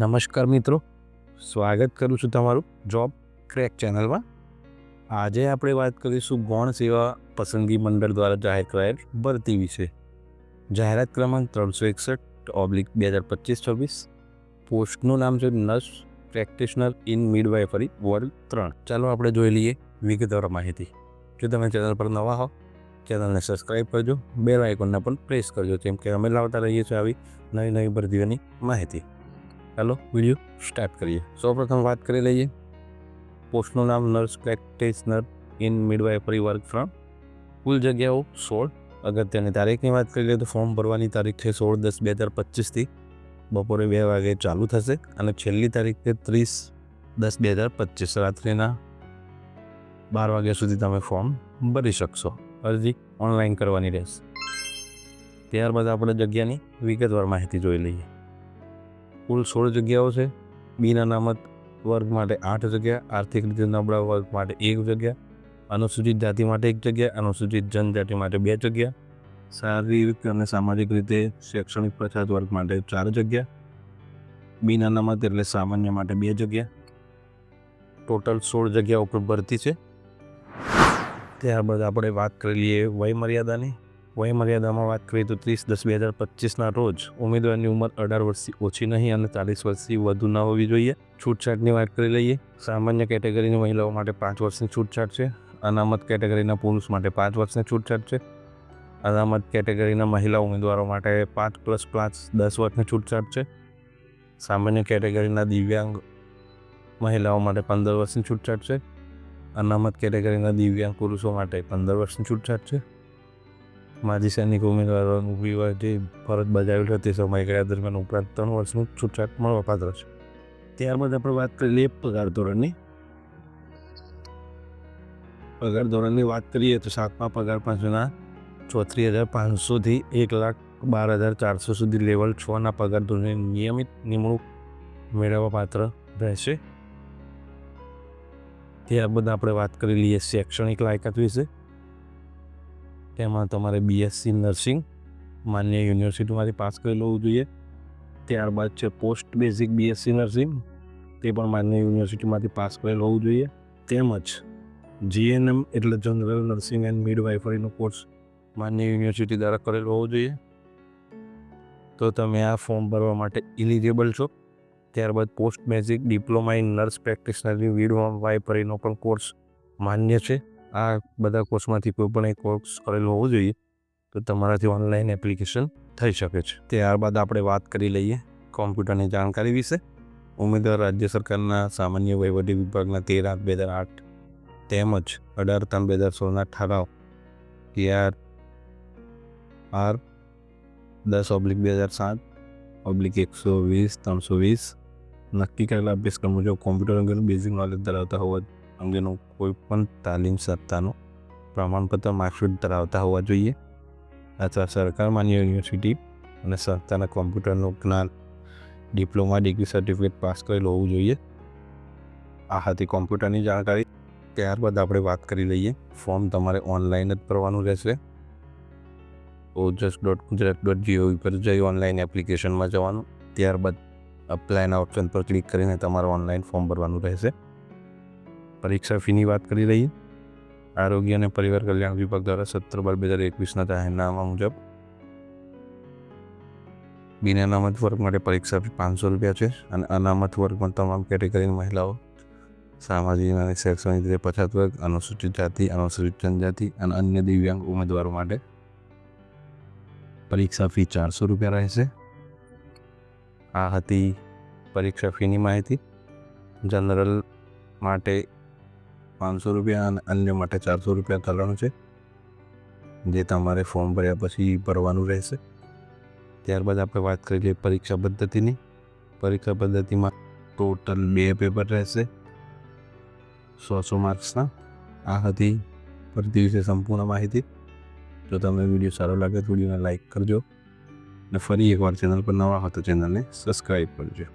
નમસ્કાર મિત્રો. સ્વાગત કરું છું તમારું જોબ ક્રેક ચેનલમાં આજે આપણે વાત કરીશું ગૌણ સેવા પસંદગી મંડળ દ્વારા જાહેર કરાયેલ ભરતી વિશે. જાહેરાત ક્રમાંક ત્રણસો એકસઠ ઓબ્લિક બે હજાર પચીસ છવ્વીસ. પોસ્ટનું નામ છે nurse practitioner in midwifery world ત્રણ. ચાલો આપણે જોઈ લઈએ વિગતવાર માહિતી. જો તમે ચેનલ પર નવા હો, ચેનલને સબસ્ક્રાઈબ કરજો. બેલ આઇકોનને પણ પ્રેસ કરજો કેમ કે અમે લાવતા રહીએ છીએ આવી નવી નવી ભરતીઓની માહિતી. ચાલો વીડિયો સ્ટાર્ટ કરીએ. સૌપ્રથમ વાત કરી લઈએ. પોસ્ટનું નામ nurse practitioner in midwifery work from કુલ જગ્યાઓ સોળ. અગત્યની તારીખની વાત કરી લઈએ તો ફોર્મ ભરવાની તારીખ છે સોળ દસ બે હજાર પચીસથી બપોરે બે વાગે ચાલુ થશે અને છેલ્લી તારીખ છે ત્રીસ દસ બે હજાર પચીસ રાત્રિના બાર વાગ્યા સુધી તમે ફોર્મ ભરી શકશો. અરજી ઓનલાઈન કરવાની રહેશે. ત્યારબાદ આપણે જગ્યાની વિગતવાર માહિતી જોઈ લઈએ. કુલ સોળ જગ્યાઓ છે. બિન અનામત વર્ગ માટે આઠ જગ્યા, આર્થિક રીતે નબળા વર્ગ માટે એક જગ્યા, અનુસૂચિત જાતિ માટે એક જગ્યા, અનુસૂચિત જનજાતિ માટે બે જગ્યા, શારીરિક અને સામાજિક રીતે શૈક્ષણિક પછાત વર્ગ માટે ચાર જગ્યા, બિન અનામત એટલે સામાન્ય માટે બે જગ્યા. ટોટલ સોળ જગ્યા ઉપર ભરતી છે. ત્યારબાદ આપણે વાત કરી લઈએ વય મર્યાદાની વય મર્યાદામાં વાત કરીએ તો ત્રીસ દસ બે હજાર પચીસના રોજ ઉમેદવારની ઉંમર અઢાર વર્ષથી ઓછી નહીં અને ચાલીસ વર્ષથી વધુ ન હોવી જોઈએ. છૂટછાટની વાત કરી લઈએ, સામાન્ય કેટેગરીની મહિલાઓ માટે પાંચ વર્ષની છૂટછાટ છે, અનામત કેટેગરીના પુરુષ માટે પાંચ વર્ષની છૂટછાટ છે, અનામત કેટેગરીના મહિલા ઉમેદવારો માટે પાંચ પ્લસ પાંચ દસ વર્ષની છૂટછાટ છે, સામાન્ય કેટેગરીના દિવ્યાંગ મહિલાઓ માટે પંદર વર્ષની છૂટછાટ છે, અનામત કેટેગરીના દિવ્યાંગ પુરુષો માટે પંદર વર્ષની છૂટછાટ છે. માજી સૈનિક ઉમેદવારો ઊભી હોય જે ફરજ બજાવેલ હતી સમયગાળા દરમિયાન ઉપરાંત ત્રણ વર્ષનું છૂટછાટ મળવાપાત્ર છે. ત્યારબાદ આપણે વાત કરી લઈએ પગાર ધોરણની. પગાર ધોરણની વાત કરીએ તો સાતમા પગાર પાંચના ચોત્રીસ હજાર પાંચસોથી એક લાખ બાર હજાર ચારસો સુધી લેવલ છના પગાર ધોરણની નિયમિત નિમણૂક મેળવવા પાત્ર રહેશે. ત્યારબાદ આપણે વાત કરી લઈએ શૈક્ષણિક લાયકાત વિશે. તેમાં તમારે બીએસસી નર્સિંગ માન્ય યુનિવર્સિટીમાંથી પાસ કરેલું હોવું જોઈએ. ત્યારબાદ છે પોસ્ટ બેઝિક બીએસસી નર્સિંગ તે પણ માન્ય યુનિવર્સિટીમાંથી પાસ કરેલ હોવું જોઈએ. તેમજ જીએનએમ એટલે જનરલ નર્સિંગ એન્ડ મિડવાઇફરીનો કોર્સ માન્ય યુનિવર્સિટી દ્વારા કરેલો હોવો જોઈએ. તો તમે આ ફોર્મ ભરવા માટે ઇલિજિબલ છો. ત્યારબાદ post basic diploma in nurse પ્રેક્ટિશનરની વીડ વાઇફરીનો પણ કોર્સ માન્ય છે. આ બધા કોર્સમાંથી કોઈ પણ એક કોર્સ કરેલો હોવો જોઈએ, તો તમારાથી ઓનલાઈન એપ્લિકેશન થઈ શકે છે. ત્યારબાદ આપણે વાત કરી લઈએ કોમ્પ્યુટરની જાણકારી વિશે. ઉમેદવાર રાજ્ય સરકારના સામાન્ય વહીવટી વિભાગના તેર આઠ બે હજાર આઠ તેમજ અઢાર ત્રણ બે હજાર સોળના ઠરાવ. ટીઆર આર દસ ઓબ્લિક બે હજાર સાત, ઓબ્લિક એકસો વીસ, ત્રણસો વીસ. નક્કી કરેલા અભ્યાસક્રમ મુજબ કોમ્પ્યુટર અંગેનું બેઝિક નોલેજ ધરાવતા હોવા અંગેનું કોઈ પણ તાલીમ સત્તાનું પ્રમાણપત્ર માર્કશીટ ધરાવતા હોવા જોઈએ. અથવા સરકાર માન્ય યુનિવર્સિટી અને સંસ્થાના કોમ્પ્યુટરનું જ્ઞાન, ડિપ્લોમા, ડિગ્રી સર્ટિફિકેટ પાસ કરેલું હોવું જોઈએ. આ હતી કોમ્પ્યુટરની જાણકારી. ત્યારબાદ આપણે વાત કરી લઈએ ફોર્મ તમારે ઓનલાઈન જ ભરવાનું રહેશે. Ojas dot Gujarat dot GOV પર જઈ ઓનલાઈન એપ્લિકેશનમાં જવાનું. ત્યારબાદ અપ્લાયના ઓપ્શન પર ક્લિક કરીને તમારે ઓનલાઈન ફોર્મ ભરવાનું રહેશે. પરીક્ષા ફીની વાત કરી રહીએ. આરોગ્ય અને પરિવાર કલ્યાણ વિભાગ દ્વારા સત્તર બાર બે હજાર એકવીસના જાહેરનામા મુજબ બિન અનામત વર્ગ માટે પરીક્ષા ફી પાંચસો રૂપિયા છે અને અનામત વર્ગમાં તમામ કેટેગરીની મહિલાઓ સામાજિક અને શૈક્ષણિક રીતે પછાત વર્ગ, અનુસૂચિત જાતિ, અનુસૂચિત જનજાતિ અને અન્ય દિવ્યાંગ ઉમેદવારો માટે પરીક્ષા ફી ચારસો રૂપિયા રહેશે. આ હતી પરીક્ષા ફીની માહિતી. જનરલ માટે પાંચસો રૂપિયા અને અન્ય માટે ચારસો રૂપિયા ચલણ છે, જે તમારે ફોર્મ ભર્યા પછી ભરવાનું રહેશે. ત્યારબાદ આપણે વાત કરી લઈએ પરીક્ષા પદ્ધતિની. પરીક્ષા પદ્ધતિમાં ટોટલ બે પેપર રહેશે સો સો માર્ક્સના. આ હતી ભરતી વિશે સંપૂર્ણ માહિતી. જો તમને વીડિયો સારો લાગે તો વિડીયોને લાઇક કરજો. અને ફરી એકવાર ચેનલ પર નવા હો તો ચેનલને સબસ્ક્રાઈબ કરજો.